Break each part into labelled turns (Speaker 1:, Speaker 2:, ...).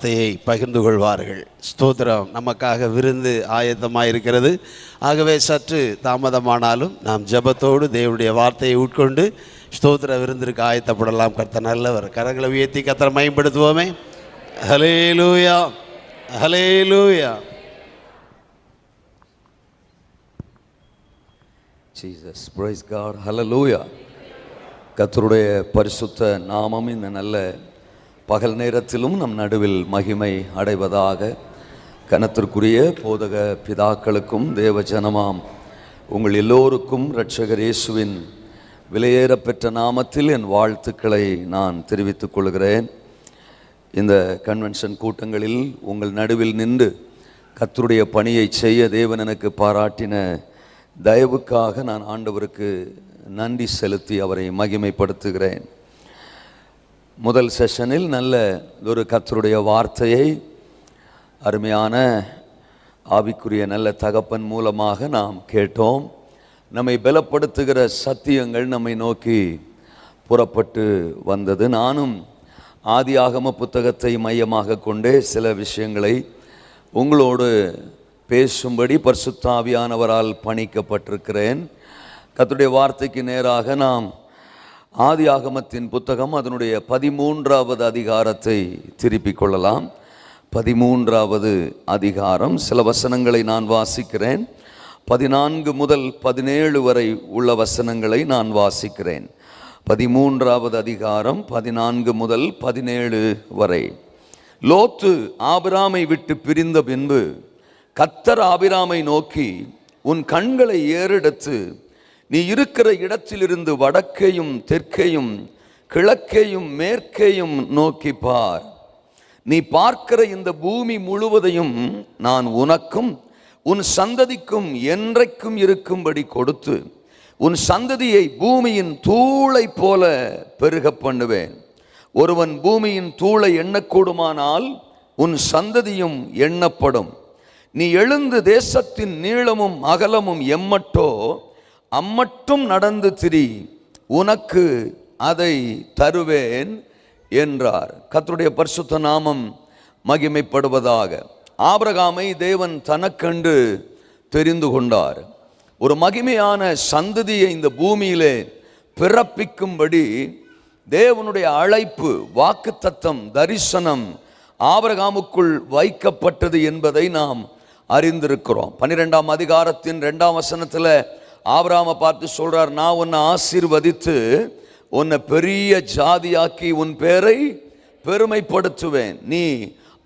Speaker 1: வார்த்தையை பகிர்ந்து கொள்வார்கள் ஸ்தோத்திரம். நமக்காக விருந்து ஆயத்தமாக இருக்கிறது ஆகவே சற்று தாமதமானாலும் நாம் ஜெபத்தோடு தேவனுடைய வார்த்தையை உட்கொண்டு ஸ்தோத்திர விருந்திற்கு ஆயத்தப்படலாம். கர்த்த நல்லவர். கரங்களை உயர்த்தி கத்தரை மயன்படுத்துவோமே ஹலே லூயா ஹலே லூயா
Speaker 2: ஜீசஸ் பிரைஸ் காட் ஹலலூயா கத்தருடைய பரிசுத்த நாமம் இந்த நல்ல பகல் நேரத்திலும் நம் நடுவில் மகிமை அடைவதாக கனத்திற்குரிய போதக பிதாக்களுக்கும் தேவ ஜனமாம் உங்கள் எல்லோருக்கும் இரட்சகர் இயேசுவின் விலையேறப் பெற்ற நாமத்தில் என் வாழ்த்துக்களை நான் தெரிவித்துக் கொள்கிறேன். இந்த கன்வென்ஷன் கூட்டங்களில் உங்கள் நடுவில் நின்று கத்தருடைய பணியை செய்ய தேவன் எனக்கு பாராட்டின தயவுக்காக நான் ஆண்டவருக்கு நன்றி செலுத்தி அவரை மகிமைப்படுத்துகிறேன். முதல் செஷனில் நல்ல ஒரு கத்தருடைய வார்த்தையை அருமையான ஆவிக்குரிய நல்ல தகப்பன் மூலமாக நாம் கேட்டோம். நம்மை பலப்படுத்துகிற சத்தியங்கள் நம்மை நோக்கி புறப்பட்டு வந்தது. நானும் ஆதி ஆகம புத்தகத்தை மையமாக கொண்டே சில விஷயங்களை உங்களோடு பேசும்படி பரிசுத்தாவியானவரால் பணிக்கப்பட்டிருக்கிறேன். கத்துடைய வார்த்தைக்கு நேராக நாம் ஆதி ஆகமத்தின் புத்தகம் அதனுடைய பதிமூன்றாவது அதிகாரத்தை திருப்பிக் கொள்ளலாம். பதிமூன்றாவது அதிகாரம். சில வசனங்களை நான் வாசிக்கிறேன். பதினான்கு முதல் பதினேழு வரை உள்ள வசனங்களை நான் வாசிக்கிறேன். பதிமூன்றாவது அதிகாரம் பதினான்கு முதல் பதினேழு வரை. லோத்து ஆபிராமை விட்டு பிரிந்த பின்பு கத்தர் ஆபிராமை நோக்கி உன் கண்களை ஏறெடுத்து நீ இருக்கிற இடத்திலிருந்து வடக்கையும் தெற்கையும் கிழக்கையும் மேற்கையும் நோக்கி பார். நீ பார்க்கிற இந்த பூமி முழுவதையும் நான் உனக்கும் உன் சந்ததிக்கும் என்றைக்கும் இருக்கும்படி கொடுத்து உன் சந்ததியை பூமியின் தூளை போல பெருக பண்ணுவேன். ஒருவன் பூமியின் தூளை எண்ணக்கூடுமானால் உன் சந்ததியும் எண்ணப்படும். நீ எழுந்து தேசத்தின் நீளமும் அகலமும் எம்மட்டோ அம்மட்டும் நடந்து திரி உனக்கு அதை தருவேன் என்றார். கத்தருடைய பரிசுத்த நாமம் மகிமைப்படுவதாக. ஆபரகாமை தேவன் தனக்கண்டு தெரிந்து கொண்டார். ஒரு மகிமையான சந்ததியை இந்த பூமியிலே பிறப்பிக்கும்படி தேவனுடைய அழைப்பு வாக்குத்தத்தம் தரிசனம் ஆபரகாமுக்குள் வைக்கப்பட்டது என்பதை நாம் அறிந்திருக்கிறோம். பன்னிரெண்டாம் அதிகாரத்தின் ரெண்டாம் வசனத்தில் ஆபராம பார்த்து சொல்கிறார் நான் உன்னை ஆசீர்வதித்து உன்னை பெரிய ஜாதியாக்கி உன் பேரை பெருமைப்படுத்துவேன். நீ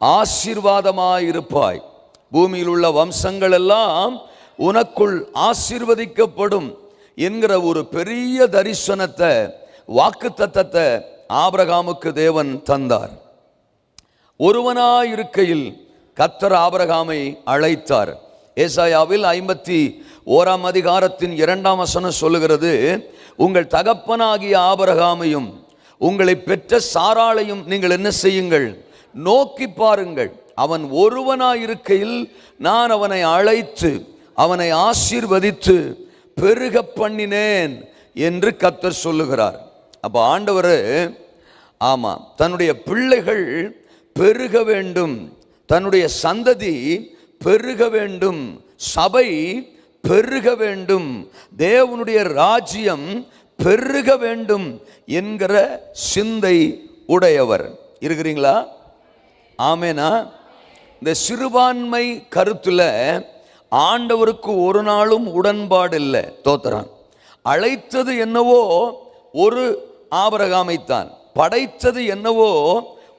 Speaker 2: ஆசீர்வாதமாயிருப்பாய் பூமியில் உள்ள வம்சங்கள் எல்லாம் உனக்குள் ஆசீர்வதிக்கப்படும் என்கிற ஒரு பெரிய தரிசனத்தை வாக்கு தத்தத்தை ஆபிரகாமுக்கு தேவன் தந்தார். ஒருவனாயிருக்கையில் கத்தர் ஆபரகாமை அழைத்தார். ஏசாயாவில் ஐம்பத்தி ஓராம் அதிகாரத்தின் இரண்டாம் வசனம் சொல்லுகிறது உங்கள் தகப்பனாகிய ஆபரகாமையும் உங்களை பெற்ற சாராளையும் நீங்கள் என்ன செய்யுங்கள்? நோக்கி பாருங்கள். அவன் ஒருவனாயிருக்கையில் நான் அவனை அழைத்து அவனை ஆசீர்வதித்து பெருக பண்ணினேன் என்று கத்தர் சொல்லுகிறார். அப்போ ஆண்டவர் ஆமாம் தன்னுடைய பிள்ளைகள் பெருக வேண்டும். தன்னுடைய சந்ததி பெருக வேண்டும். சபை பெருக வேண்டும். தேவனுடைய ராஜ்யம் பெருக வேண்டும் என்கிற சிந்தை உடையவர். இருக்கிறீங்களா? ஆமேனா? இந்த சிறுபான்மை கருத்தில் ஆண்டவருக்கு ஒரு நாளும் உடன்பாடு இல்லை. தோத்துறான் அழைத்தது என்னவோ ஒரு ஆபரகாமைத்தான். படைத்தது என்னவோ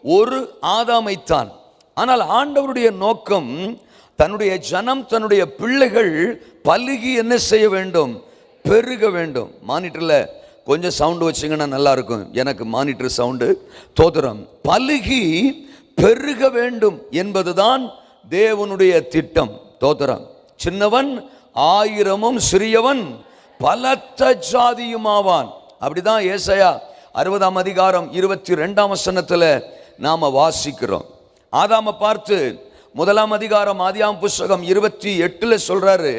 Speaker 2: ஒரு ஆதாமைத்தான். ஆனால் ஆண்டவருடைய நோக்கம் தன்னுடைய ஜனம் தன்னுடைய பிள்ளைகள் பழுகி என்ன செய்ய வேண்டும்? பெருக வேண்டும். மானிட்டரில் கொஞ்சம் சவுண்டு வச்சிங்கன்னா நல்லா இருக்கும் எனக்கு மானிட்டர் சவுண்டு. தோத்திரம். பழுகி பெருக வேண்டும் என்பதுதான் தேவனுடைய திட்டம். தோத்திரம். சின்னவன் ஆயிரமும் சிறியவன் பலத்த ஜாதியுமாவான். அப்படிதான் ஏசையா அறுபதாம் அதிகாரம் இருபத்தி ரெண்டாம் வசனத்தில் நாம் வாசிக்கிறோம். ஆதாம பார்த்து முதலாம் அதிகாரம் ஆதியாம் புஸ்தகம் இருபத்தி எட்டில் சொல்கிறாரு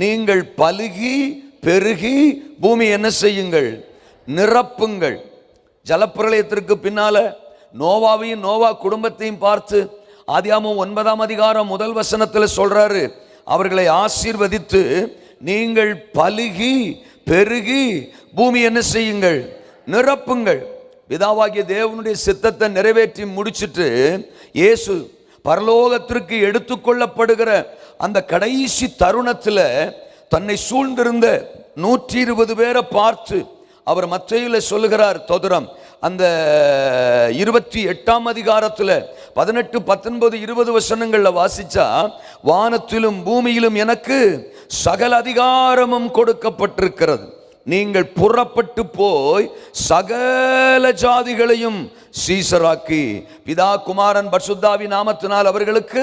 Speaker 2: நீங்கள் பலுகி பெருகி பூமி என்ன செய்யுங்கள்? நிரப்புங்கள். ஜலப்பிரளயத்திற்கு பின்னால நோவாவையும் நோவா குடும்பத்தையும் பார்த்து ஆதியாமும் ஒன்பதாம் அதிகாரம் முதல் வசனத்தில் சொல்கிறாரு அவர்களை ஆசீர்வதித்து நீங்கள் பலுகி பெருகி பூமி என்ன செய்யுங்கள்? நிரப்புங்கள். பிதாவாகிய தேவனுடைய சித்தத்தை நிறைவேற்றி முடிச்சிட்டு இயேசு பரலோகத்திற்கு எடுத்துக்கொள்ளப்படுகிற அந்த கடைசி தருணத்தில் தன்னை சூழ்ந்திருந்த நூற்றி இருபது பேரை பார்த்து அவர் மற்றையில் சொல்லுகிறார் தோதரம் அந்த இருபத்தி எட்டாம் அதிகாரத்தில் பதினெட்டு பத்தொன்பது இருபது வசனங்களில் வாசித்தா வானத்திலும் பூமியிலும் எனக்கு சகல அதிகாரமும் கொடுக்கப்பட்டிருக்கிறது. நீங்கள் புறப்பட்டு போய் சகல ஜாதிகளையும் சீசராக்கி பிதா குமாரன் பர்சுத்தாவி நாமத்தினால் அவர்களுக்கு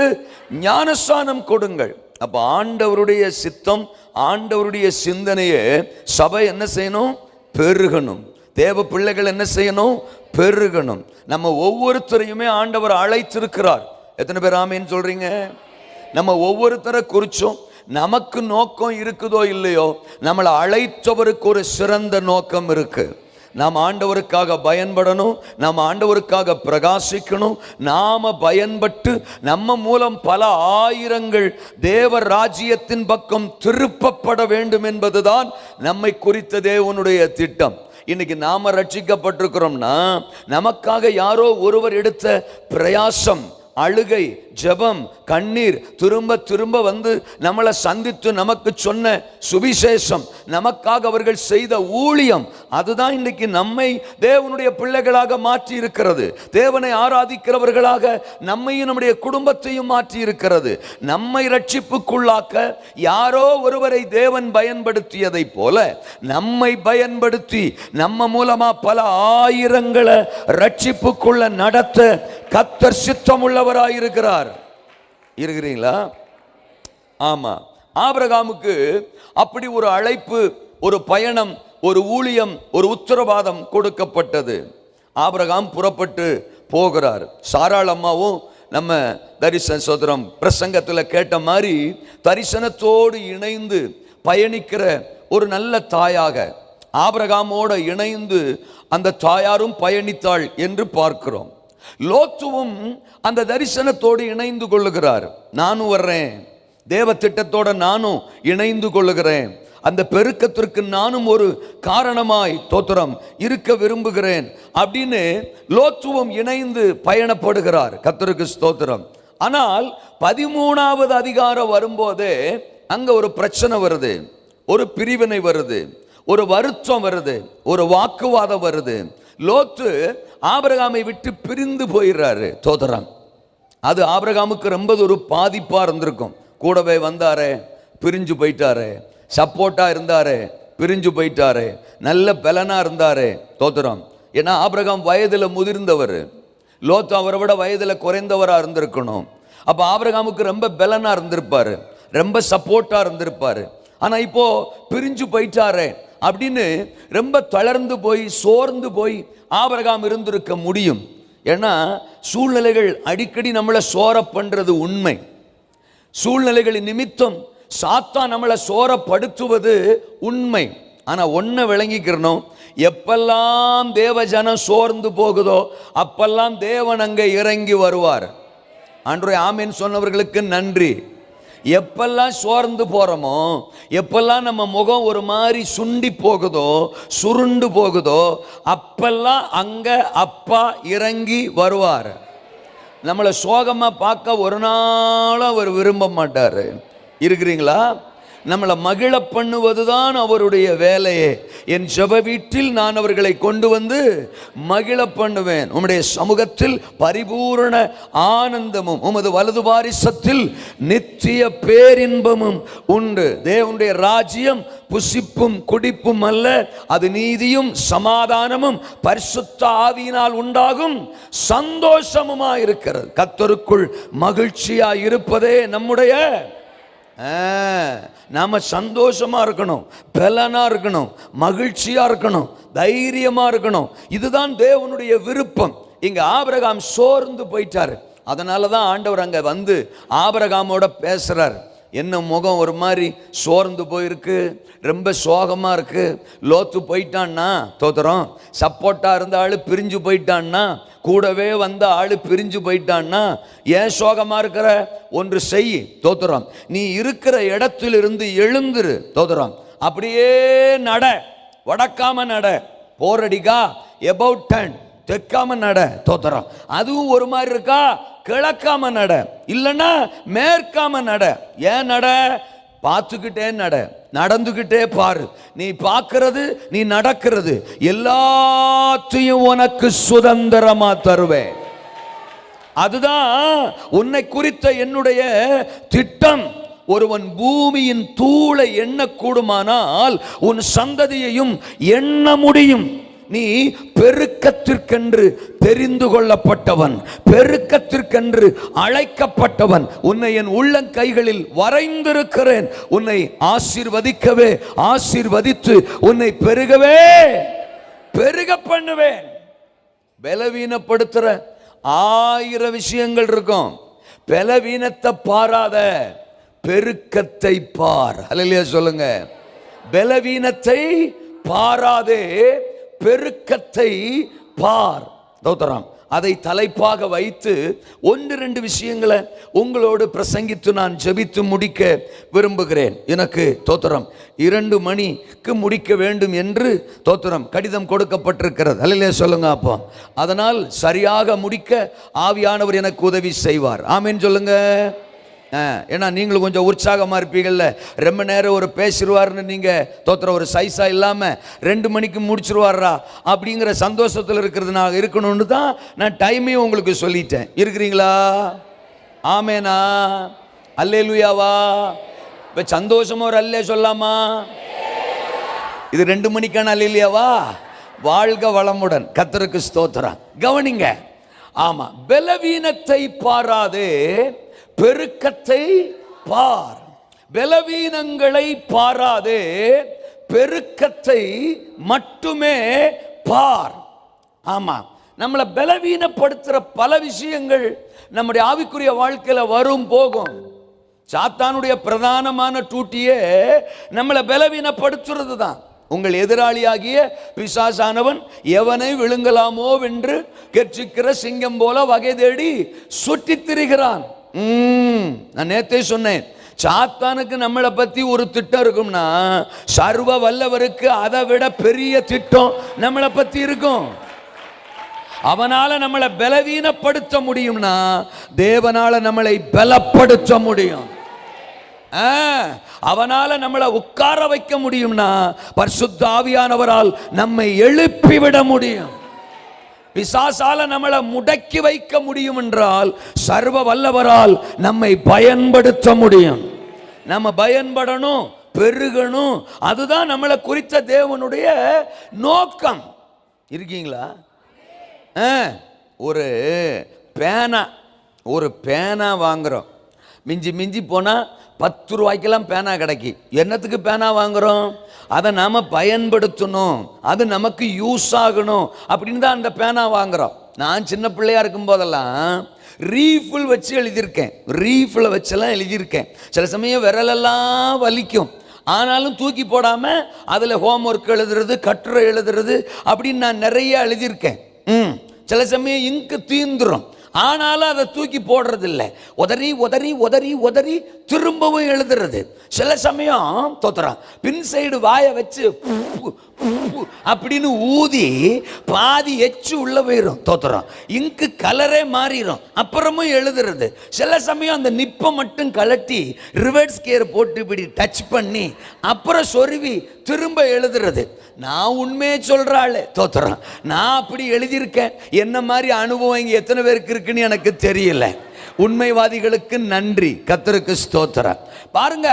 Speaker 2: ஞானஸ்தானம் கொடுங்கள். அப்போ ஆண்டவருடைய சித்தம் ஆண்டவருடைய சிந்தனையை சபை என்ன செய்யணும்? பெருகணும். தேவ பிள்ளைகள் என்ன செய்யணும்? பெருகணும். நம்ம ஒவ்வொருத்தரையுமே ஆண்டவர் அழைத்திருக்கிறார். எத்தனை பேர் ஆமேன்னு சொல்றீங்க? நம்ம ஒவ்வொருத்தரை குறிச்சும். நமக்கு நோக்கம் இருக்குதோ இல்லையோ நம்மளை அழைத்தவருக்கு ஒரு சிறந்த நோக்கம் இருக்கு. நாம் ஆண்டவருக்காக பயன்படணும் நாம் ஆண்டவருக்காக பிரகாசிக்கணும் நாம் பயன்பட்டு நம்ம மூலம் பல ஆயிரங்கள் தேவ ராஜ்யத்தின் பக்கம் திருப்பப்பட வேண்டும் என்பதுதான் நம்மை குறித்த தேவனுடைய திட்டம். இன்னைக்கு நாம் ரட்சிக்கப்பட்டிருக்கிறோம்னா நமக்காக யாரோ ஒருவர் எடுத்த பிரயாசம் அழுகை ஜெபம் கண்ணீர் திரும்ப திரும்ப வந்து நம்மளை சந்தித்து நமக்கு சொன்ன சுவிசேஷம் நமக்காக அவர்கள் செய்த ஊழியம் அதுதான் இன்னைக்கு நம்மை தேவனுடைய பிள்ளைகளாக மாற்றி இருக்கிறது தேவனை ஆராதிக்கிறவர்களாக நம்மையும் நம்முடைய குடும்பத்தையும் மாற்றி இருக்கிறது நம்மை ரட்சிப்புக்குள்ளாக்க யாரோ ஒருவரை தேவன் பயன்படுத்தியதைப் போல நம்மை பயன்படுத்தி நம்ம மூலமா பல ஆயிரங்களை ரட்சிப்புக்குள்ள நடத்த கத்தர் இருக்கிறார் இருக்கிறீங்களா? ஆமா. ஆபிரகாமுக்கு அப்படி ஒரு அழைப்பு ஒரு பயணம் ஒரு ஊழியம் ஒரு உத்தரவாதம் கொடுக்கப்பட்டது. ஆபிரகாம் புறப்பட்டு போகிறார். சாராள் அம்மாவும் நம்ம தரிசன சோதரம் பிரசங்கத்தில் கேட்ட மாதிரி தரிசனத்தோடு இணைந்து பயணிக்கிற ஒரு நல்ல தாயாக ஆபிரகாமோட இணைந்து அந்த தாயாரும் பயணித்தாள் என்று பார்க்கிறோம். லோத்துவும் அந்த தரிசனத்தோடு இணைந்து கொள்ளுகிறார். நானும் வர்றேன். தேவ திட்டத்தோட நானும் இணைந்து கொள்ளுகிறேன். அந்த பெருக்கத்திற்கு நானும் ஒரு காரணமாய் தோத்திரம் இருக்க விரும்புகிறேன் அப்படின்னு லோத்துவம் இணைந்து பயணப்படுகிறார். கத்தருக்கு ஸ்தோத்திரம். ஆனால் பதிமூணாவது அதிகாரம் வரும்போதே அங்க ஒரு பிரச்சனை வருது. ஒரு பிரிவினை வருது. ஒரு வருத்தம் வருது. ஒரு வாக்குவாதம் வருது. லோத்து ஆபரகாமை விட்டு பிரிந்து போயிடுறாரு தோதரான். அது ஆபரகாமுக்கு ரொம்ப ஒரு பாதிப்பாக இருந்திருக்கும். கூடவே வந்தாரே பிரிஞ்சு போயிட்டாரே சப்போர்ட்டாக இருந்தாரே பிரிஞ்சு போயிட்டாரே நல்ல பலனாக இருந்தாரே தோத்திரம் ஏன்னா ஆபிரகாம் வயதில் முதிர்ந்தவர். லோத்து அவரை விட வயதில் குறைந்தவராக இருந்திருக்கணும். அப்போ ஆபிரகாமுக்கு ரொம்ப பலனாக இருந்திருப்பார். ரொம்ப சப்போர்ட்டாக இருந்திருப்பார். ஆனால் இப்போ பிரிஞ்சு போயிட்டாரே அப்படின்னு ரொம்ப தளர்ந்து போய் சோர்ந்து போய் ஆபரகாம் இருந்திருக்க முடியும். ஏன்னா சூழ்நிலைகள் அடிக்கடி நம்மளை சோர பண்ணுறது உண்மை. சூழ்நிலைகளின் நிமித்தம் சாத்தா நம்மளை சோரப்படுத்துவது உண்மை. ஆனால் ஒன்றை விளங்கிக்கிறணும். எப்பெல்லாம் தேவஜனம் சோர்ந்து போகுதோ அப்பெல்லாம் தேவன் அங்கே இறங்கி வருவார். அன்றைய ஆமீன் சொன்னவர்களுக்கு நன்றி. எப்பெல்லாம் சோர்ந்து போகிறோமோ எப்பெல்லாம் நம்ம முகம் ஒரு மாதிரி சுண்டி போகுதோ சுருண்டு போகுதோ அப்பெல்லாம் அங்கே அப்பா இறங்கி வருவார். நம்மளை சோகமாக பார்க்க ஒரு நாளும் அவர் விரும்ப மாட்டார். இருக்கிறீங்களா? நம்மளை மகிழ பண்ணுவதுதான் அவருடைய வேலையே. என் ஜப வீட்டில் நான் அவர்களை கொண்டு வந்து மகிழ பண்ணுவேன். உம்முடைய சமூகத்தில் பரிபூரண ஆனந்தமும் உமது வலது பாரிசத்தில் நித்திய பேரின்பமும் உண்டு. தேவனுடைய ராஜ்யம் புசிப்பும் குடிப்பும் அல்ல அது நீதியும் சமாதானமும் பரிசுத்த ஆவியினால் உண்டாகும் சந்தோஷமுமா இருக்கிறது கத்தருக்குள் மகிழ்ச்சியா இருப்பதே நம்முடைய நாம் சந்தோஷமாக இருக்கணும் பலனாக இருக்கணும் மகிழ்ச்சியாக இருக்கணும் தைரியமாக இருக்கணும். இதுதான் தேவனுடைய விருப்பம். இங்கே ஆபரகாம் சோர்ந்து போயிட்டாரு. அதனால தான் ஆண்டவர் அங்கே வந்து ஆபரகாமோட பேசுகிறார் என்ன முகம் ஒரு மாதிரி சோர்ந்து போயிருக்கு ரொம்ப சோகமாக இருக்கு. லோத்து போயிட்டான்னா தோத்துறோம் சப்போர்ட்டாக இருந்த ஆள் பிரிஞ்சு போயிட்டான்னா கூடவே வந்த ஆள் பிரிஞ்சு போயிட்டான்னா ஏன் சோகமாக இருக்கிற? ஒன்று செய் தோத்துறோம் நீ இருக்கிற இடத்திலிருந்து எழுந்துரு தோத்துறோம் அப்படியே நட வடக்காம நட. போரடிக்கா எபவுட் டன் தெற்காம நட தோத்துறோம். அதுவும் ஒரு மாதிரி இருக்கா? கிழக்காம நட. இல்லைன்னா மேற்காம நட. ஏன் நட? பார்த்துக்கிட்டே நட. நடந்துக்கிட்டே பாரு. நீ பார்க்கறது நீ நடக்கிறது எல்லாத்தையும் உனக்கு சுதந்திரமா தருவேன். அதுதான் உன்னை குறித்த என்னுடைய திட்டம். ஒருவன் பூமியின் தூளை எண்ணக்கூடுமானால் உன் சந்ததியையும் எண்ண முடியும். நீ பெருக்கத்திற்கென்று தெரிந்து கொள்ளப்பட்டவன் பெருக்கத்திற்கென்று அழைக்கப்பட்டவன். உன்னை என் உள்ளங்கைகளில் வரைந்திருக்கிறேன். உன்னை ஆசீர்வதிக்கவே ஆசீர்வதித்து உன்னை பெருகவே பெருக பண்ணுவேன். பலவீனப்படுத்துற ஆயிரம் விஷயங்கள் இருக்கும். பலவீனத்தை பாராத பெருக்கத்தை பார். அலையிலேயே சொல்லுங்க. பலவீனத்தை பாராதே பெருக்கத்தை பார். தோத்தராம் அதை தலைப்பாக வைத்து ஒன்று ரெண்டு விஷயங்களை உங்களோடு பிரசங்கித்து நான் ஜெபித்து முடிக்க விரும்புகிறேன். எனக்கு தோத்திரம் இரண்டு மணிக்கு முடிக்க வேண்டும் என்று தோத்திரம் கடிதம் கொடுக்கப்பட்டிருக்கிறது. அல்லையா சொல்லுங்க அப்போ. அதனால் சரியாக முடிக்க ஆவியானவர் எனக்கு உதவி செய்வார். ஆமேன்னு சொல்லுங்கள் ஏன்னா நீங்களும் கொஞ்சம் உற்சாகமாக இருப்பீங்கள்ல ரொம்ப நேரம் ஒரு பேசிடுவார்னு நீங்கள் தோத்துற ஒரு சைஸாக இல்லாமல் ரெண்டு மணிக்கு முடிச்சிருவாரா அப்படிங்கிற சந்தோஷத்தில் இருக்கிறது நான் இருக்கணும்னு தான் நான் டைமையும் உங்களுக்கு சொல்லிட்டேன். இருக்கிறீங்களா? ஆமேனா? அல்லேலுயாவா? இப்போ சந்தோஷமாக ஒரு அல்லே சொல்லாமா இது ரெண்டு மணிக்கான அல்லையாவா வாழ்க வளமுடன். கத்தருக்கு ஸ்தோத்திரம். கவனிங்க. ஆமாம் பலவீனத்தை பாராது. பெருக்கத்தை பார். பலவீனங்களை பாராதே பெருக்கத்தை மட்டுமே பார். ஆமா நம்மளை பலவீனப்படுத்துற பல விஷயங்கள் நம்முடைய ஆவிக்குரிய வாழ்க்கையில வரும் போகும். சாத்தானுடைய பிரதானமான டூட்டியே நம்மளை பலவீனப்படுத்துறது தான் உங்கள் எதிராளியாகிய பிசாசானவன் எவனை விழுங்கலாமோ வென்று கெர்ச்சிக்கிற சிங்கம் போல வகை தேடி சுற்றித் திரிகிறான். நான் நேத்தே சொன்னேன். சாத்தானுக்கு நம்மளை பத்தி ஒரு திட்டம் இருக்கும்னா சர்வ வல்லவருக்கு அதை விட பெரிய திட்டம் நம்மளை பத்தி இருக்கும். அவனால நம்மளை பலவீனப்படுத்த முடியும்னா தேவனால நம்மளை பலப்படுத்த முடியும். ஆ, அவனால நம்மளை உட்கார வைக்க முடியும்னா பரிசுத்த ஆவியானவரால் நம்மை எழுப்பி விட முடியும். பிசாசால நம்மளை முடக்கி வைக்க முடியும் என்றால் சர்வ வல்லவரால் நம்மை பயன்படுத்த முடியும். நம்ம பயன்படணும் பெருகணும். அதுதான் நம்மளை குறித்த தேவனுடைய நோக்கம். இருக்கீங்களா? ஆ, ஒரு பேனா ஒரு பேனா வாங்குறோம். மிஞ்சி மிஞ்சி போனால் பத்து ரூபாய்க்கெல்லாம் பேனா கிடைக்கி. என்னத்துக்கு பேனா வாங்குறோம்? அதை நாம் பயன்படுத்தணும். அது நமக்கு யூஸ் ஆகணும். அப்படின்னு தான் அந்த பேனா வாங்குறோம். நான் சின்ன பிள்ளையாக இருக்கும் போதெல்லாம் ரீஃபில் வச்சு எழுதியிருக்கேன். ரீஃபில் வச்செல்லாம் எழுதியிருக்கேன். சில சமயம் விரலெல்லாம் வலிக்கும். ஆனாலும் தூக்கி போடாமல் அதில் ஹோம் ஒர்க் எழுதுறது கட்டுரை எழுதுறது அப்படின்னு நான் நிறைய எழுதியிருக்கேன். ம். சில சமயம் இங்கு தீந்துடும் ஆனாலும் அதை தூக்கி போடுறதில்ல. உதறி உதறி உதறி உதறி திரும்பவும் எழுதுறது. சில சமயம் தோத்துறான் பின் சைடு வாயை வச்சு அப்படின்னு ஊதி பாதி எச்சு உள்ள போயிடும் தோத்துறோம் இங்கு கலரே மாறிடும் அப்புறமும் எழுதுறது. சில சமயம் அந்த நிப்பை மட்டும் கலட்டி ரிவர்ஸ் கியர் போட்டு இப்படி டச் பண்ணி அப்புறம் சொருவி திரும்ப எழுதுறது. நான் உண்மையே சொல்கிறாள் தோத்துறோம் நான் அப்படி எழுதியிருக்கேன். என்ன மாதிரி அனுபவம்? இங்கே எத்தனை பேருக்கு இருக்குன்னு எனக்கு தெரியல. உண்மைவாதிகளுக்கு நன்றி. கத்தருக்கு ஸ்தோத்திரம். பாருங்க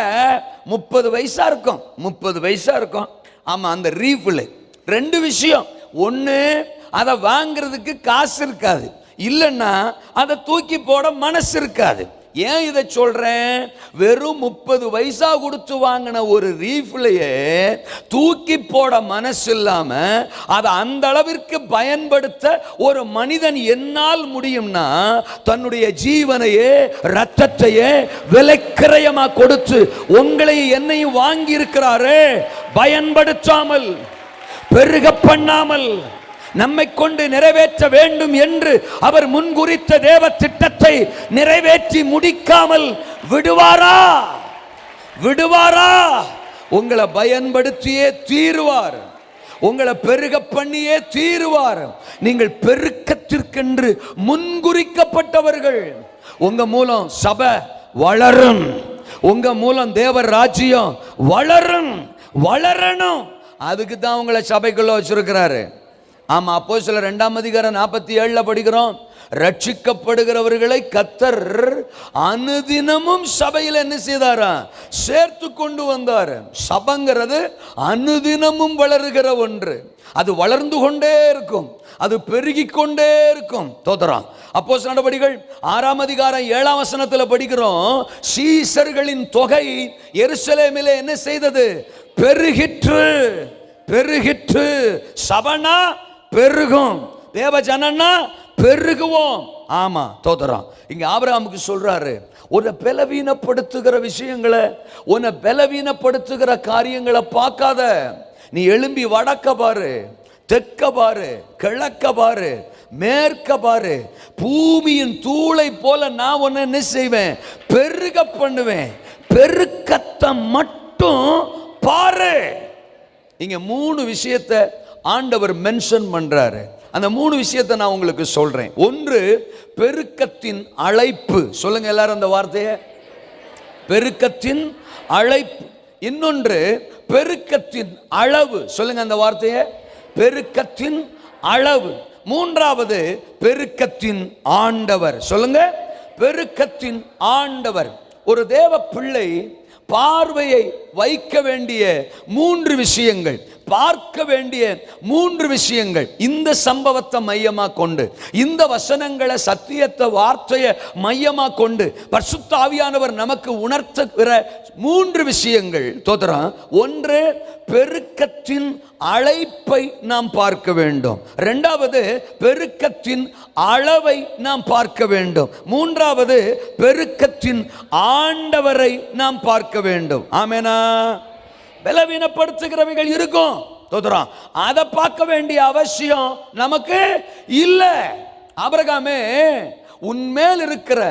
Speaker 2: முப்பது வயசா இருக்கும். முப்பது வயசா இருக்கும். ஆமா அந்த ரீஃபில். ரெண்டு விஷயம். ஒன்று அதை வாங்குறதுக்கு காசு இருக்காது. இல்லைன்னா அதை தூக்கி போட மனசு இருக்காது. ஏன் இதை சொல்கிறேன் வெறும் முப்பது வயசா கொடுத்து வாங்கின ஒரு ரீஃப்லையே தூக்கி போட மனசு இல்லாமல் அதை அந்த அளவிற்கு பயன்படுத்த ஒரு மனிதன் என்னால் முடியும்னா தன்னுடைய ஜீவனையே ரத்தத்தையே விலைக்கிரயமாக கொடுத்து உங்களை என்னையும் வாங்கி இருக்கிறாரு பயன்படுத்தாமல் பெருக பண்ணாமல் நம்மை கொண்டு நிறைவேற்ற வேண்டும் என்று அவர் முன்குறித்த தேவ திட்டத்தை நிறைவேற்றி முடிக்காமல் விடுவாரா? விடுவாரா? உங்களை பயன்படுத்தியே தீருவார். உங்களை பெருக பண்ணியே தீருவார். நீங்கள் பெருக்கத்திற்கென்று முன்குறிக்கப்பட்டவர்கள். உங்க மூலம் சபை வளரும். உங்க மூலம் தேவர் ராஜ்யம் வளரும். வளரணும். அதுக்கு தான் உங்களை சபைக்குள்ள வச்சிருக்கிறாரு. ஆமாம் அப்போ சில ரெண்டாம் அதிகாரம் நாற்பத்தி ஏழில் படிக்கிறோம். ரட்சிக்கப்படுகிறவர்களை கத்தர் அனுதினமும் சபையில் என்ன செய்தாரா? சேர்த்து கொண்டு வந்தார். சபங்கிறது அனுதினமும் வளருகிற ஒன்று. அது வளர்ந்து கொண்டே இருக்கும். அது பெருகி கொண்டே இருக்கும். தோத்தரம் அப்போ நடவடிக்கைகள் ஆறாம் அதிகாரம் ஏழாம் வசனத்தில் படிக்கிறோம். சீசர்களின் தொகை எருசலேமிலே என்ன செய்தது? பெருகிற்று பெருகிற்று. சபனா பெருகும். தேவ ஜனன்னா பெருகுவோம். ஆமா தோதரம். இங்க ஆபிரகாமுக்கு சொல்றாரு உன்னை பலவீனப்படுத்துகிற விஷயங்களை உன்னை பலவீனப்படுத்துகிற காரியங்களை பார்க்காத. நீ எழும்பி வடக்க பாரு தெற்க பாரு கிழக்க பாரு மேற்க பாரு. பூமியின் தூளை போல நான் உன்னை என்ன செய்வேன்? பெருக பண்ணுவேன். பெருக்கத்தை மட்டும் பாரு. இங்க மூணு விஷயத்தை ஆண்டவர் மென்ஷன் பண்ணுறாரு அந்த மூணு விஷயத்தை நான் உங்களுக்கு சொல்கிறேன் ஒன்று பெருக்கத்தின் அழைப்பு. சொல்லுங்க எல்லாரும் அந்த வார்த்தையை. பெருக்கத்தின் அழைப்பு. இன்னொன்று பெருக்கத்தின் அளவு. சொல்லுங்க அந்த வார்த்தையை. பெருக்கத்தின் அளவு. மூன்றாவது பெருக்கத்தின் ஆண்டவர். சொல்லுங்க. பெருக்கத்தின் ஆண்டவர். ஒரு தேவ பிள்ளை பார்வையை வைக்க வேண்டிய மூன்று விஷயங்கள். பார்க்க வேண்டிய மூன்று விஷயங்கள் இந்த சம்பவத்தை மையமாக கொண்டு இந்த வசனங்களை சத்தியத்தை வார்த்தையை மையமாக கொண்டு பர்சுத்தாவியானவர் நமக்கு உணர்த்துகிற மூன்று விஷயங்கள். தோதரம் ஒன்று பெருக்கத்தின் அழைப்பை நாம் பார்க்க வேண்டும். ரெண்டாவது பெருக்கத்தின் அளவை நாம் பார்க்க வேண்டும். மூன்றாவது பெருக்கத்தின் ஆண்டவரை நாம் பார்க்க வேண்டும். ஆமேனா? பலவீனப்படுத்துகிறவைகள் இருக்கும். தோத்துறோம் அதை பார்க்க வேண்டிய அவசியம் நமக்கு இல்லை. அபரகாமே உன்மேல் இருக்கிற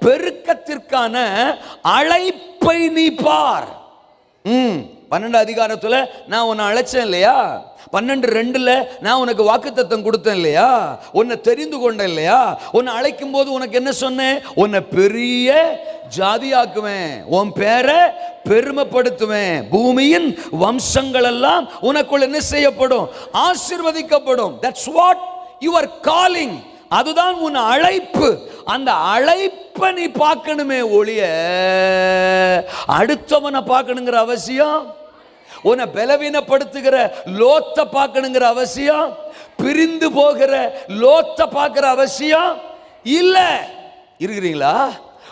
Speaker 2: பெருக்கத்திற்கான அழைப்பை நீ பார். ம். பன்னெண்டு அதிகாரத்தில் நான் உன்னை அழைச்சேன் இல்லையா? பன்னெண்டு ரெண்டில் நான் உனக்கு வாக்குத்தத்தம் கொடுத்தேன் இல்லையா? உன்னை தெரிந்து கொண்டேன் இல்லையா? உன்னை அழைக்கும் போது உனக்கு என்ன சொன்னேன்? உன்னை பெரிய ஜாதியாக்குவேன். உன் பேரை பெருமைப்படுத்துவேன். பூமியின் வம்சங்கள் எல்லாம் உனக்குள் என்ன செய்யப்படும்? ஆசிர்வதிக்கப்படும். தட்ஸ் வாட் யுவர் காலிங் அதுதான் உன் அழைப்பு. அந்த அழைப்பை நீ பார்க்கணுமே ஒழிய அடுத்தவனை பார்க்கணுங்கிற அவசியம் உன்னை பலவீனப்படுத்துகிற லோத்தை பார்க்கணுங்கிற அவசியம் பிரிந்து போகிற லோத்தை பார்க்கிற அவசியம் இல்லை. இருக்கிறீங்களா?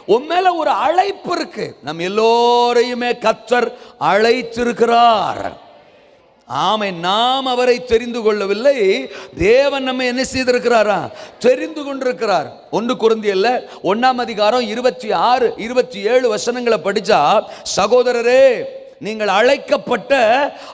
Speaker 2: உன் மேல ஒரு அழைப்பு இருக்கு. நம்ம எல்லோரையுமே கத்தர் அழைத்திருக்கிறார். ஆமை நாம் அவரை தெரிந்து கொள்ளவில்லை. தேவன் நம்ம என்ன செய்திருக்கிறாரா? தெரிந்து கொண்டிருக்கிறார். ஒன்று குருந்தியல்ல ஒன்னாம் அதிகாரம் இருபத்தி ஆறு இருபத்தி ஏழு வசனங்களை படிச்சா சகோதரரே நீங்கள் அழைக்கப்பட்ட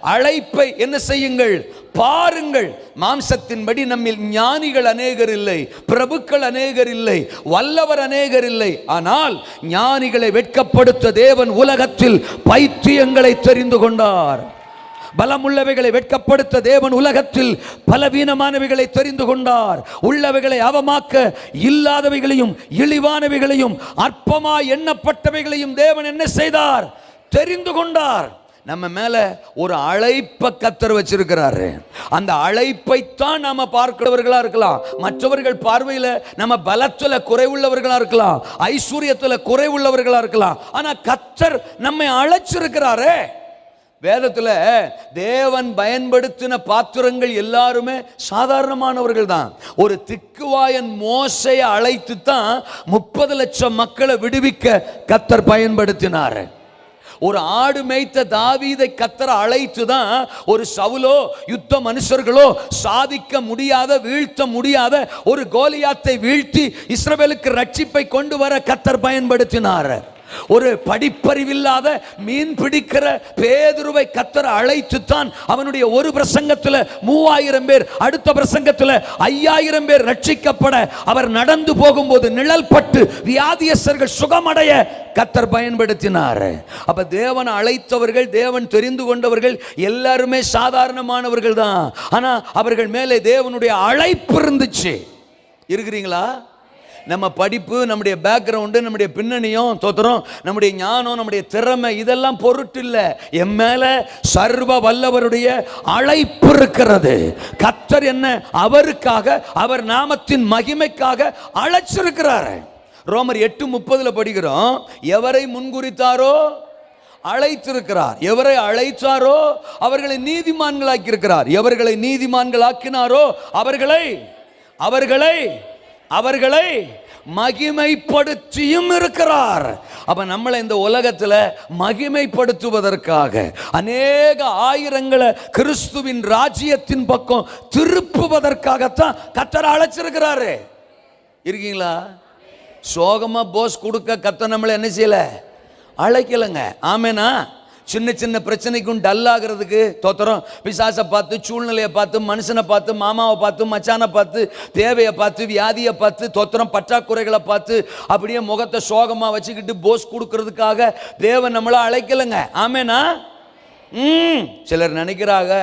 Speaker 2: அழைப்பை என்ன செய்யுங்கள்? பாருங்கள். மாம்சத்தின்படி நம்மில் ஞானிகள் அநேகர் இல்லை பிரபுக்கள் அநேகர் இல்லை வல்லவர் அநேகர் இல்லை. ஆனால் ஞானிகளை வெட்கப்படுத்த தேவன் உலகத்தில் பைத்தியங்களை தெரிந்து கொண்டார். பலமுள்ளவைகளை வெட்கப்படுத்த தேவன் உலகத்தில் பலவீனமானவைகளை தெரிந்து கொண்டார். உள்ளவைகளை அவமாக்க இல்லாதவைகளையும் இழிவானவைகளையும் அற்பமாய் எண்ணப்பட்டவைகளையும் தேவன் என்ன செய்தார்? தெரிந்து கொண்டார். நம்ம மேல ஒரு அழைப்பை கத்தர் வச்சிருக்கிறாரு. அந்த அழைப்பைத்தான் நாம பார்க்கிறவர்களா இருக்கலாம். மற்றவர்கள் பார்வையில நம்ம பலத்துல குறைவுள்ளவர்களா இருக்கலாம். ஐஸ்வர்யத்துல குறைவுள்ளவர்களா இருக்கலாம். ஆனா கத்தர் நம்மை அழைச்சிருக்கிறாரே. வேதத்தில் தேவன் பயன்படுத்தின பாத்திரங்கள் எல்லாருமே சாதாரணமானவர்கள் தான் ஒரு திக்குவாயன் மோசையை அழைத்து தான் முப்பது லட்சம் மக்களை விடுவிக்க கத்தர் பயன்படுத்தினார். ஒரு ஆடு மேய்த்த தாவீதை கத்தர அழைத்து தான் ஒரு சவுலோ யுத்த மனுஷர்களோ சாதிக்க முடியாத வீழ்த்த முடியாத ஒரு கோலியாத்தை வீழ்த்தி இஸ்ரவேலுக்கு ரட்சிப்பை கொண்டு வர கத்தர் பயன்படுத்தினார். ஒரு படிப்பறிவில்லாத மீன் பிடிக்கிற பேதுருவை கத்தர அழைத்து தான் அவனுடைய ஒரு பிரசங்கத்தில் மூவாயிரம் பேர் அடுத்த பிரசங்கத்தில் ஐயாயிரம் பேர் ரட்சிக்கப்பட அவர் நடந்து போகும்போது நிழல் பட்டு வியாதியஸ்தர்கள் சுகமடைய கத்தர் பயன்படுத்தினார். அப்ப தேவன் அழைத்தவர்கள் தேவன் தெரிந்து கொண்டவர்கள் எல்லாருமே சாதாரணமானவர்கள் தான். ஆனா அவர்கள் மேலே தேவனுடைய அழைப்பு இருந்துச்சு. இருக்கிறீங்களா? நம்ம படிப்பு நம்முடைய பேக்ரவுண்டு நம்முடைய பின்னணியும் தோத்திரம். நம்முடைய ஞானம் நம்முடைய திறமை இதெல்லாம் பொருட்டு இல்லை. என் மேல சர்வ வல்லவருடைய அழைப்பு இருக்கிறது. கத்தர் என்ன அவருக்காக அவர் நாமத்தின் மகிமைக்காக அழைச்சிருக்கிறார். ரோமர் எட்டு முப்பதுல படிக்கிறோம். எவரை முன்குறித்தாரோ? அழைத்திருக்கிறார். எவரை அழைத்தாரோ? அவர்களை நீதிமான்களாக்கி இருக்கிறார் எவர்களை நீதிமான்களாக்கினாரோ? அவர்களை அவர்களை அவர்களை மகிமைப்படுத்தியும் இருக்கிறார். அப்ப நம்மளை இந்த உலகத்துல மகிமைப்படுத்துவதற்காக அநேக ஆயிரங்களை கிறிஸ்துவின் ராஜ்யத்தின் பக்கம் திருப்புவதற்காகத்தான் கத்தரை அழைச்சிருக்கிறாரு. இருக்கீங்களா? சோகமா போஸ் கொடுக்க கத்த நம்மளை என்ன செய்யல? அழைக்கலைங்க. ஆமேனா? சின்ன சின்ன பிரச்சனைக்கும் டல் ஆகிறதுக்கு தோத்திரம் பிசாசை பார்த்து சூழ்நிலையை பார்த்து மனுஷனை பார்த்து மாமாவை பார்த்து மச்சானை பார்த்து தேவையை பார்த்து வியாதியை பார்த்து தோத்திரம் பற்றாக்குறைகளை பார்த்து அப்படியே முகத்தை சோகமாக வச்சுக்கிட்டு போஸ் கொடுக்கறதுக்காக தேவன் நம்மளை அழைக்கலைங்க. ஆமேனா? ம். சிலர் நினைக்கிறாங்க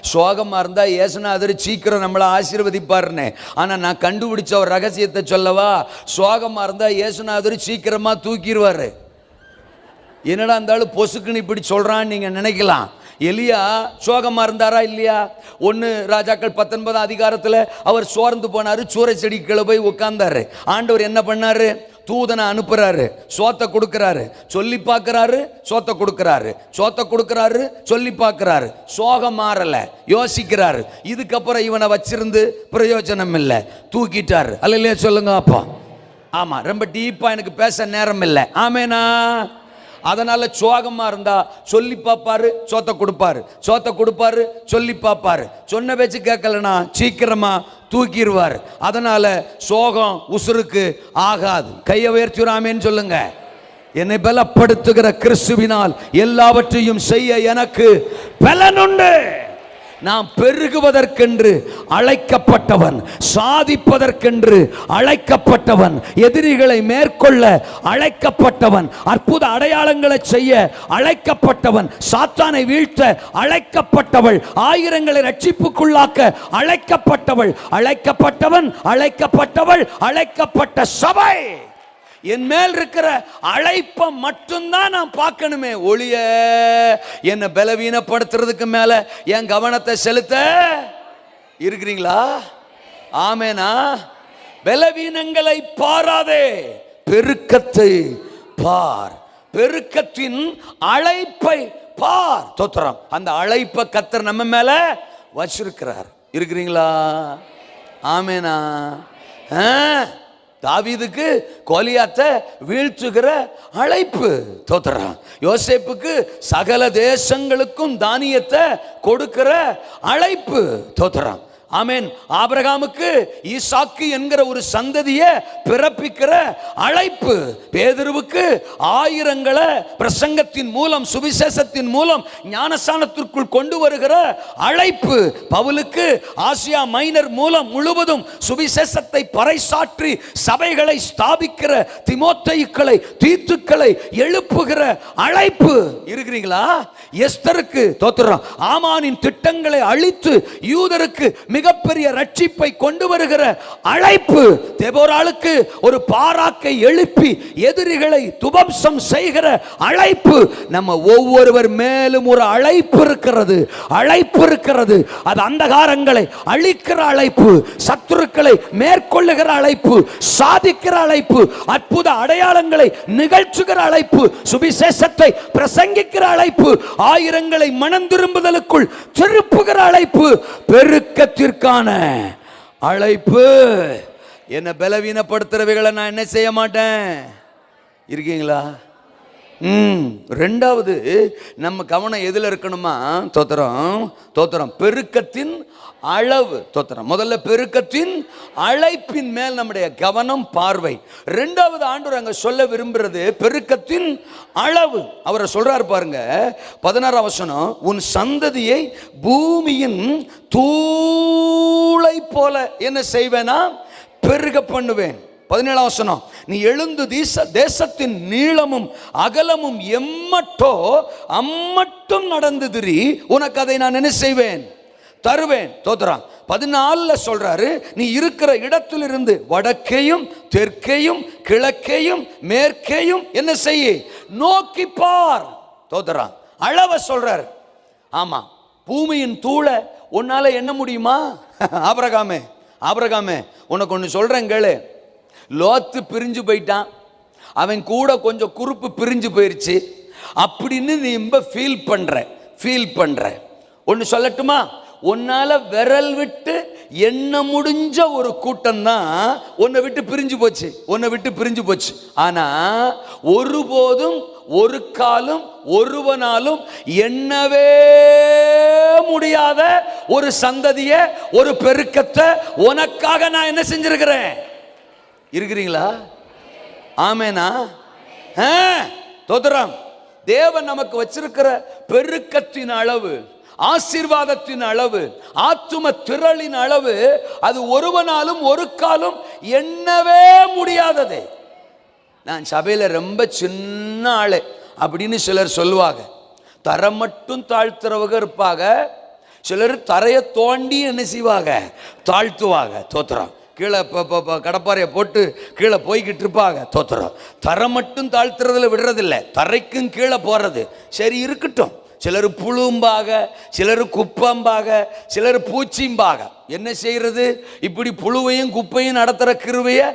Speaker 2: சோகமாக இருந்தால் ஏசுநாதர் சீக்கிரம் நம்மளை ஆசீர்வதிப்பாருன்னு. ஆனால் நான் கண்டுபிடிச்ச ஒரு ரகசியத்தை சொல்லவா? சோகமாக இருந்தால் ஏசுநாதர் சீக்கிரமாக தூக்கிடுவார். என்னடா இருந்தாலும் பொசுக்குன்னு இப்படி சொல்கிறான்னு நீங்கள் நினைக்கலாம். எலியா சோகமாக இருந்தாரா இல்லையா? ஒன்று ராஜாக்கள் பத்தொன்பதாம் அதிகாரத்தில் அவர் சோர்ந்து போனார் சூறை கீழே போய் உட்கார்ந்தாரு ஆண்டவர் என்ன பண்ணார்? தூதனை அனுப்புறாரு சோத்தை கொடுக்குறாரு. சொல்லி பார்க்குறாரு சோத்தை கொடுக்குறாரு. சோத்தை கொடுக்குறாரு சொல்லி பார்க்குறாரு. சோகம் மாறலை யோசிக்கிறாரு. இதுக்கப்புறம் இவனை வச்சிருந்து பிரயோஜனம் இல்லை. தூக்கிட்டாரு. அல்லையா சொல்லுங்க அப்பா. ஆமாம் ரொம்ப டீப்பா எனக்கு பேச நேரம் இல்லை. ஆமேனா? அதனால் சோகமாக இருந்தால் சொல்லி பார்ப்பாரு சோத்தை கொடுப்பாரு. சோத்தை கொடுப்பாரு சொல்லி பார்ப்பாரு சொன்ன பேச்சு கேட்கலனா சீக்கிரமாக தூக்கிடுவார். அதனால் சோகம் உசுருக்கு ஆகாது. கையை உயர்த்திராமேன்னு சொல்லுங்கள் என்னை பலப்படுத்துகிற கிறிஸ்துவினால் எல்லாவற்றையும் செய்ய எனக்கு பலனுண்டு. நாம் பெருகுவதற்கென்று அழைக்கப்பட்டவன் சாதிப்பதற்கென்று அழைக்கப்பட்டவன் எதிரிகளை மேற்கொள்ள அழைக்கப்பட்டவன் அற்புத அடையாளங்களை செய்ய அழைக்கப்பட்டவன் சாத்தானை வீழ்த்த அழைக்கப்பட்டவள் ஆயிரங்களை ரட்சிப்புக்குள்ளாக்க அழைக்கப்பட்டவள் அழைக்கப்பட்டவன் அழைக்கப்பட்டவள் அழைக்கப்பட்ட சபை. என் மேல் இருக்கிற அழைப்பை மட்டும்தான் நான் பார்க்கணுமே ஒளிய என்னை பலவீனப்படுத்துறதுக்கு மேல என் கவனத்தை செலுத்த இருக்கிறீங்களா? ஆமேனா? பலவீனங்களை பாராதே பெருக்கத்தை பார். பெருக்கத்தின் அழைப்பை பார். தோத்திரம். அந்த அழைப்பை கத்தர் நம்ம மேல வச்சிருக்கிறார். இருக்கிறீங்களா? ஆமேனா? ஆ? தாவீதுக்கு கோலியாத்தை வீழ்த்துகிற அழைப்பு. தோத்துறான் யோசேப்புக்கு சகல தேசங்களுக்கும் தானியத்தை கொடுக்கிற அழைப்பு. தோத்துறான் ஆமேன். ஆபிரகாமுக்கு ஈசாக்கு என்கிற ஒரு சந்ததியை பிறப்பிக்கிற அழைப்பு. பேதுருவுக்கு ஆயிரங்களை பிரசங்கத்தின் மூலம் சுவிசேஷத்தின் மூலம் ஞானஸ்தானத்திற்குள் கொண்டு வருகிற அழைப்பு. பவுலுக்கு ஆசியா மைனர் மூலம் முழுவதும் சுவிசேஷத்தை பறைசாற்றி சபைகளை ஸ்தாபிக்கிற திமோத்தையுக்களை தீத்துக்களை எழுப்புகிற அழைப்பு. இருக்கிறீங்களா? எஸ்தருக்கு தோத்துறோம். ஆமானின் திட்டங்களை அழித்து யூதருக்கு மிகப்பெரிய ரட்சிப்பை கொண்டு வருகிற அழைப்பு தெபோராளுக்கு ஒரு பாராக்கை எழுப்பி எதிரிகளை துபம்சம் செய்கிற அழைப்பு. நம்ம ஒவ்வொருவர் மேலும் ஒரு அழைப்பு இருக்கிறது அழைப்பு இருக்கிறது. அது அந்தகாரங்களை அழிக்கிற அழைப்பு சத்துருக்களை மேற்கொள்ளுகிற அழைப்பு சாதிக்கிற அழைப்பு அற்புத அடையாளங்களை நிகழ்ச்சுகிற அழைப்பு சுவிசேஷத்தை பிரசங்கிக்கிற அழைப்பு ஆயிரங்களை மனம் திரும்புதலுக்குள் திருப்புகிற அழைப்பு பெருக்கத்தில் பெருக்கத்திற்கான அழைப்பு. என்ன பலவீனப்படுத்துறவைகளை நான் என்ன செய்ய மாட்டேன்? இருக்கீங்களா? ம். ரெண்டாவது நம்ம கவனம் எதில் இருக்கணுமா? தோத்திரம் தோத்திரம் பெருக்கத்தின் அளவு. தோத்திரம் முதல்ல பெருக்கத்தின் அழைப்பின் மேல் நம்முடைய கவனம் பார்வை. ரெண்டாவது ஆண்டு அங்க சொல்ல விரும்புறது பெருக்கத்தின் அளவு. அவரை சொல்றாரு பாருங்க. பதினாறு அவசனம் உன் சந்ததியை பூமியின் தூளை போல என்ன செய்வேனா? பெருக பண்ணுவேன். பதினேழாம் வசனம் நீ எழுந்து தீச தேசத்தின் நீளமும் அகலமும் எம்மட்டோ அம்மட்டும் நடந்து திரி உனக்கு அதை நான் என்ன செய்வேன்? தருவேன். தோத்துறான். பதினாலில் சொல்கிறாரு நீ இருக்கிற இடத்திலிருந்து வடக்கையும் தெற்கையும் கிழக்கையும் மேற்கையும் என்ன செய்ய? நோக்கி பார். தோத்துறான். அளவை சொல்றாரு. ஆமாம் பூமியின் தூளை உன்னால் என்ன முடியுமா? ஆபரகாமே ஆபரகாமே உனக்கு ஒன்று சொல்கிறேன் கேளு. லோத்து பிரிஞ்சு போயிட்டான். அவன் கூட கொஞ்சம் குறுப்பு பிரிஞ்சு போயிடுச்சு அப்படின்னு நீ ரொம்ப ஃபீல் பண்ணுற ஃபீல் பண்ணுற ஒன்று சொல்லட்டுமா? உன்னால விரல் விட்டு என்ன முடிஞ்ச ஒரு கூட்டம் தான் உன்னை விட்டு பிரிஞ்சு போச்சு உன்னை விட்டு பிரிஞ்சு போச்சு. ஆனா ஒருபோதும் ஒரு காலம் ஒருவனாலும் என்னவே முடியாத ஒரு சந்ததிய ஒரு பெருக்கத்தை உனக்காக நான் என்ன செஞ்சிருக்கிறேன்? இருக்கிறீங்களா? ஆமேனா? ஆ, தோத்துறாம். தேவன் நமக்கு வச்சிருக்கிற பெருக்கத்தின் அளவு ஆசீர்வாதத்தின் அளவு ஆத்தும திரளின் அளவு அது ஒருவனாலும் ஒரு காலம் எண்ணவே முடியாததே. நான் சபையில் ரொம்ப சின்ன ஆளு அப்படின்னு சிலர் சொல்லுவாங்க. தரம் மட்டும் தாழ்த்துறவங்க இருப்பாங்க. சிலர் தரையை தோண்டி என்ன செய்வாங்க? தாழ்த்துவாங்க. தோத்துறோம் கீழே இப்போ கடப்பாறையை போட்டு கீழே போய்கிட்டு இருப்பாங்க. தோத்துறோம் தரம் மட்டும் தாழ்த்துறதுல விடுறதில்ல. தரைக்கும் கீழே போகிறது சரி இருக்கட்டும். சிலர் புழும்பாக சிலர் குப்பம்பாக சிலர் பூச்சிம்பாக. என்ன செய்யறது இப்படி புழுவையும் குப்பையும் நடத்துகிற கிருவையை